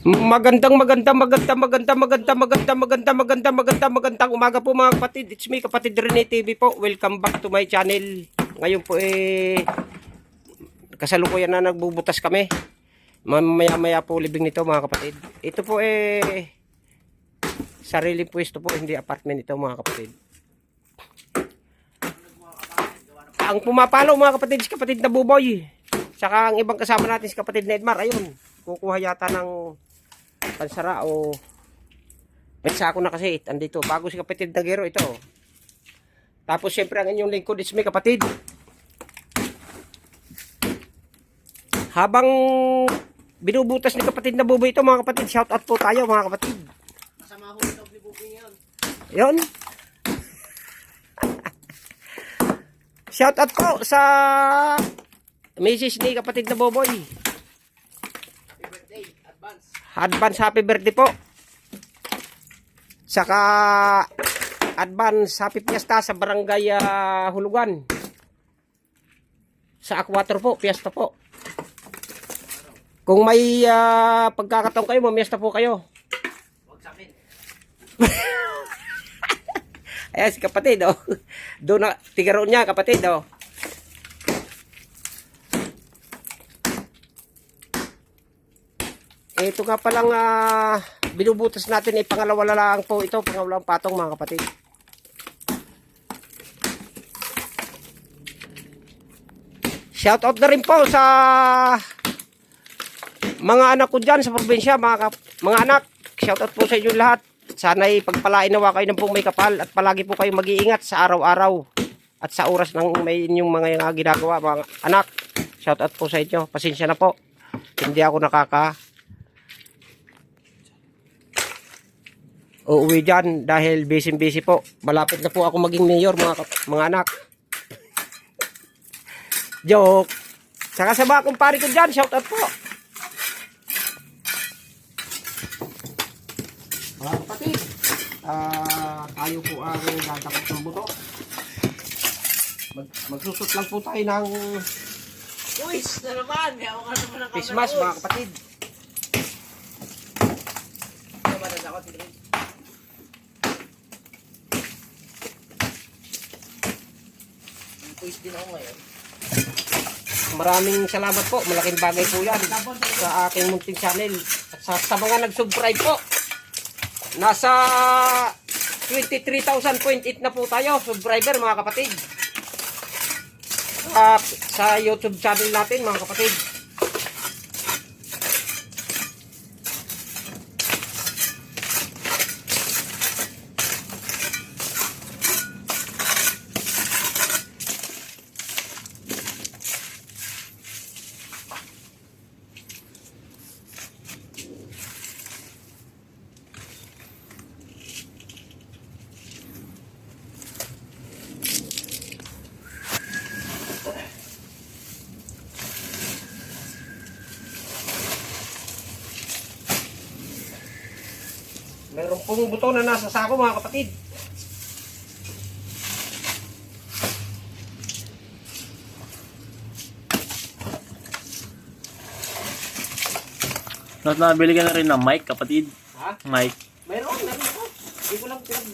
Magandang maganda maganda maganda maganda maganda maganda maganda maganda magandang umaga po mga kapatid. It's me kapatid Rene TV po. Welcome back to my channel. Ngayon po eh kasalukuyan na nagbubutas kami. Mamaya maya po libing nito mga kapatid. Ito po eh sarili pwesto po hindi apartment ito mga kapatid. Ang pumapalo mga kapatid si kapatid na buboy. Saka ang ibang kasama natin si kapatid na Edmar. Ayun, kukuha yata ng pansara o may sako na kasi andito. Bago si kapatid na gero ito. Tapos syempre ang inyong lingkod is may kapatid. Habang binubutas ni kapatid na buboy ito mga kapatid shout out po tayo mga kapatid. Masama ho ito ni Bubing yun. yun. Shout out po sa Mrs. ni kapatid na buboy advance. advance happy birthday po. Saka advance happy fiesta sa barangay ah, Hulugan. Sa Aquator po, fiesta po. Kung may ah, pagkakataon kayo, mamiesta po kayo. Huwag sa akin. Ayan si kapatid, oh. Doon na, tigaro niya, kapatid, oh. Ito nga palang ah, binubutas natin ay pangalawa na lang po ito, pangalawang patong mga kapatid. Shout out na rin po sa mga anak ko dyan sa probinsya, mga, mga anak. Shout out po sa inyo lahat. Sana'y pagpalain nawa kayo ng pong may kapal at palagi po kayo mag-iingat sa araw-araw at sa oras ng may inyong mga ginagawa, mga anak. Shout out po sa inyo. Pasensya na po. Hindi ako nakaka uuwi dyan dahil busy-busy po. Malapit na po ako maging mayor, mga, mga anak. Joke. Saka sa mga kumpare ko dyan, shout out po. Mga kapatid, ah tayo po ang dadakot ng buto. Mag, magsusot lang po tayo ng Uy, na naman. Ako ka naman ang Christmas, mga kapatid. Kamaras ako, tignan. May quiz din ako ngayon. Maraming salamat po. Malaking bagay po yan sa aking munting channel. At sa, sa mga nag-subscribe po. Nasa 23,000.8 na po tayo, subscriber mga kapatid. Sa, sa YouTube channel natin mga kapatid. Meron pong buto na nasa sako mga kapatid. Not nabili ka na rin ng mic, kapatid. Ha? Mic. Meron, meron ako. Hindi ko lang pinag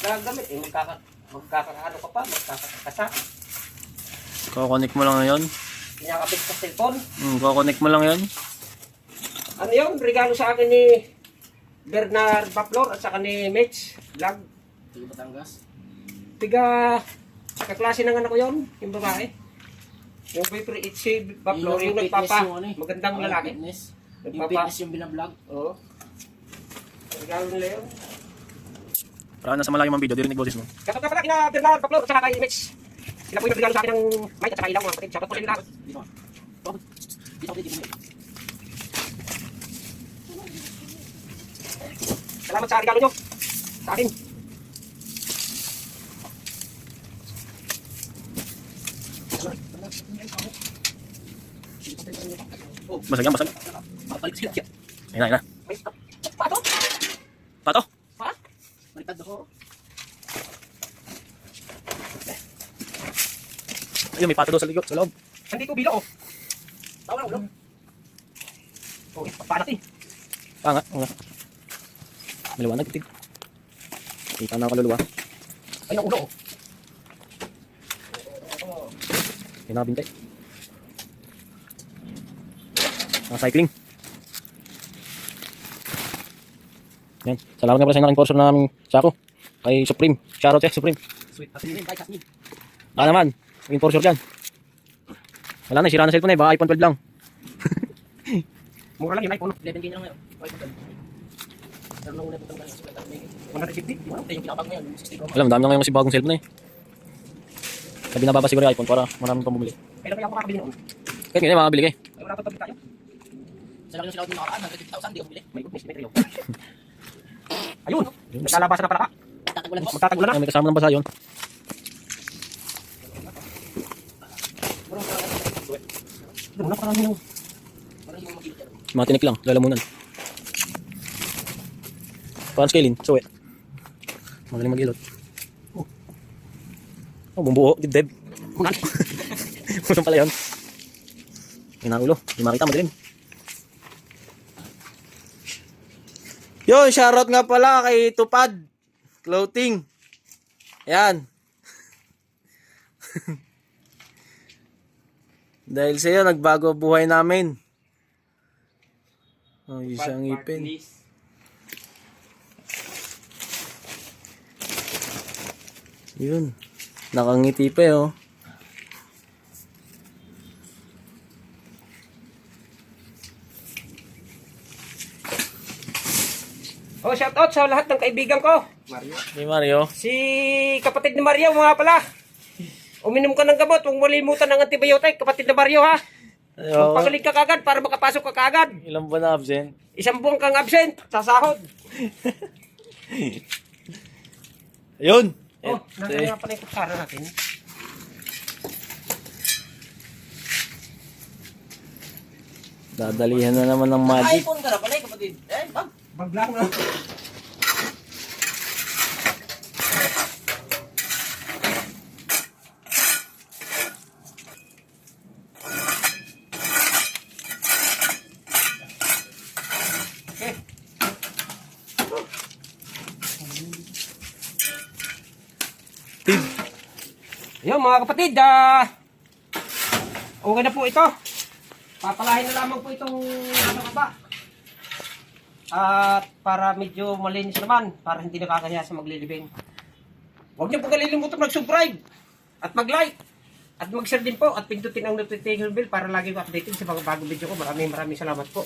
gagamit. Eh, magkaka, magkakaano ka pa, magkakakasa. Kukonik mo lang ngayon. Kinakabit sa cellphone. Hmm, kukonik mo lang yun. Ano yun? Regalo sa akin ni Bernard Baplor at saka ni Mitch Vlog. Tiga Batangas. Tiga, kaklase ng anak ko yun, yung babae. Yung boyfriend, it's si Baplor, yung, fitness nagpapa, yung ano eh. magandang Yung lalaki. Fitness. Yung Nagpapa, fitness yung binablog. oo. Regalo nila yun. Para nasa malayo mang video, dirinig boses mo. Kasap ka pala kina Bernard Baplor at saka kay Mitch. Sila po yung regalo sa akin ng mic at saka ilaw mga kapatid. Shoutout po sa inyo lahat. Dito. Dito. Dito. Dito. Dito. Salamat sa regalo nyo. Sa akin. Basag yan, basag. Balik sila. Ayun na, ayun na. Pato. Pato! Ha? Baliktad ako. Ayun, may pato daw sa likod, sa loob. Nandito bilo oh. Tawa na ulo. Oh, paano natin? Panga, nga. Maliwanag itig. Kita na kaluluwa. Ah. Ay, ang ulo. Pinabintay. Mga ah, cycling. Yan. Salamat nga pala sa inyo ng sponsor namin sa ako. Kay Supreme. Shoutout kay Supreme. Sweet. Pasinin. Kay Kasmin. Baka ah, naman. Maging sponsor dyan. Wala na. Sira na cellphone eh. Baka iPhone 12 lang. Mura lang yung iPhone. 11K na lang ngayon. iPhone 12. Alam, dami na ngayon kasi bagong cellphone eh. Sabi na baba siguro yung iPhone para maraming pang bumili. Kailan kaya ako makakabili noon? Kahit ngayon, makakabili kayo. Ay, wala pa tayo. Sa laki ng sinawad mo nakaraan, 150,000, di ako bumili. May goodness, may trio. Ayun. Naglalabas na pala ka. Tatagulan po. Magtatagulan na. Ay, may kasama ng basa yun. Doon na parang yung Parang yung makikita dyan. Mga tinik lang, lalamunan. Parang scaling, suwe. Magaling mag-ilot. Oh, bumbuo, dibdib. kunan. Puso pala yun. Inaulo, hindi makita, madilim. Yun, shoutout nga pala kay Tupad Clothing. Yan. Dahil sa iyo, nagbago buhay namin. Oh, isang ipin. Yun. Nakangiti pa eh, oh. Oh, shout out sa lahat ng kaibigan ko. Mario. Ni Mario. Si kapatid ni Mario mga pala. Uminom ka ng gamot, huwag malimutan ng antibiotic, kapatid ni Mario ha. Ayo. Pagaling ka kagad para makapasok ka kagad. Ilang ba na absent? Isang buwan kang absent sa sahod. Ayun. Oh, nasa nga pala yung kutsara natin. Dadalihan na naman ng magic. iPhone ka na pala, eh, kapatid. Eh, bag. Baglang na. Okay. Ayun mga kapatid, ah, okay na po ito. Papalahin na lamang po itong ano ba? At para medyo malinis naman, para hindi nakakaya sa maglilibing. Huwag niyo po kalilimutan mag-subscribe at mag-like at mag-share din po at pindutin ang notification bell para lagi ko updated sa mga bagong video ko. Maraming maraming salamat po.